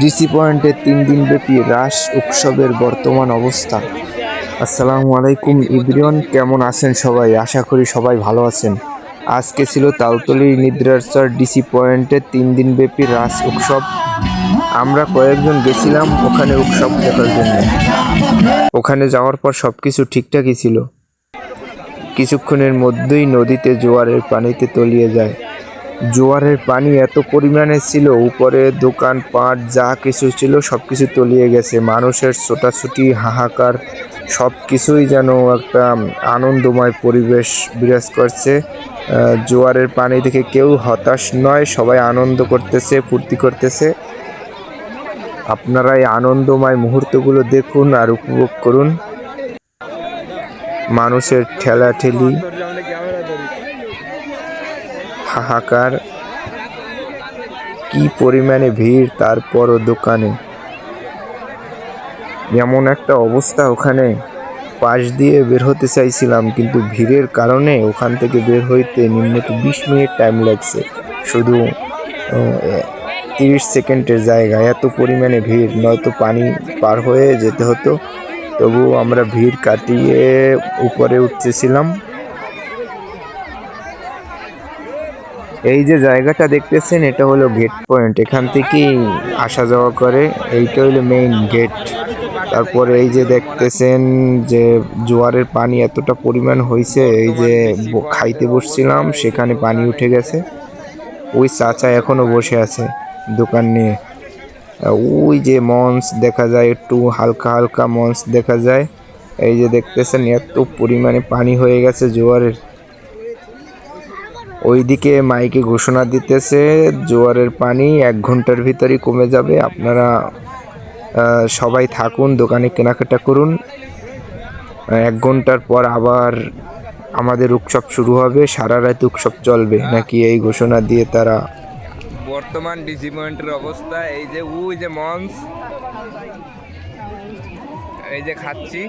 DC পয়েন্টে তিন দিনব্যাপী রাস উৎসবের বর্তমান অবস্থা। আসসালামু আলাইকুম ইব্রিয়ন, কেমন আছেন সবাই? আশা করি সবাই ভালো আছেন। আজকে ছিল তালতলি নিদ্রারচর ডিসি পয়েন্টে তিন দিনব্যাপী রাস উৎসব। আমরা কয়েকজন গেছিলাম ওখানে উৎসব দেখার জন্য। ওখানে যাওয়ার পর সব কিছু ঠিকঠাকই ছিল। কিছুক্ষণের মধ্যেই নদীতে জোয়ারের পানিতে তলিয়ে যায়। জোয়ারের পানি এত পরিমাণে ছিল, উপরে দোকান পাট যা কিছু ছিল সব কিছু তলিয়ে গেছে। মানুষের ছোটাছুটি, হাহাকার সব কিছুই যেন একটা আনন্দময় পরিবেশ বিরাজ করছে। জোয়ারের পানি দেখে কেউ হতাশ নয়, সবাই আনন্দ করতেছে, ফুর্তি করতেছে। আপনারা এই আনন্দময় মুহূর্তগুলো দেখুন আর উপভোগ করুন। মানুষের ঠেলাঠেলি হাহাকার, কি পরিমাণে ভিড় তারপরও দোকানে। এমন একটা অবস্থা ওখানে। পাশ দিয়ে বের হতে চাইছিলাম, কিন্তু ভিড়ের কারণে ওখান থেকে বের হইতে নিম্নত বিশ মিনিট টাইম লাগছে। শুধু তিরিশ সেকেন্ডের জায়গায় এত পরিমাণে ভিড়, নয়তো পানি পার হয়ে যেতে হতো। তবু আমরা ভিড় কাটিয়ে উপরে উঠতেছিলাম। এই যে জায়গাটা দেখতেছেন, এটা হলো গেট পয়েন্ট এখান থেকেই আসা যাওয়া করে। এইটা হলো মেইন গেট তারপরে এই যে দেখতেছেন যে জোয়ারের পানি এতটা পরিমাণ হয়েছে এই যে খাইতে বসছিলাম, সেখানে পানি উঠে গেছে। ওই চাচা এখনও বসে আছে দোকান নিয়ে। ওই যে মঞ্চ দেখা যায়, একটু হালকা হালকা মঞ্চ দেখা যায়। এই যে দেখতেছেন, এত পরিমাণে পানি হয়ে গেছে জোয়ারের। ওইদিকে মাইকে ঘোষণা দিতেছে, জোয়ারের পানি এক ঘণ্টার ভিতরেই কমে যাবে। আপনারা সবাই থাকুন, দোকানে কেনাকাটা করুন। এক ঘণ্টার পর আবার আমাদের উৎসব শুরু হবে, সারা রাত উৎসব চলবে নাকি এই ঘোষণা দিয়ে তারা? বর্তমান ডিসি পয়েন্টের অবস্থা, এই যে ওই যে মঞ্চ, এই যে খাচ্ছি।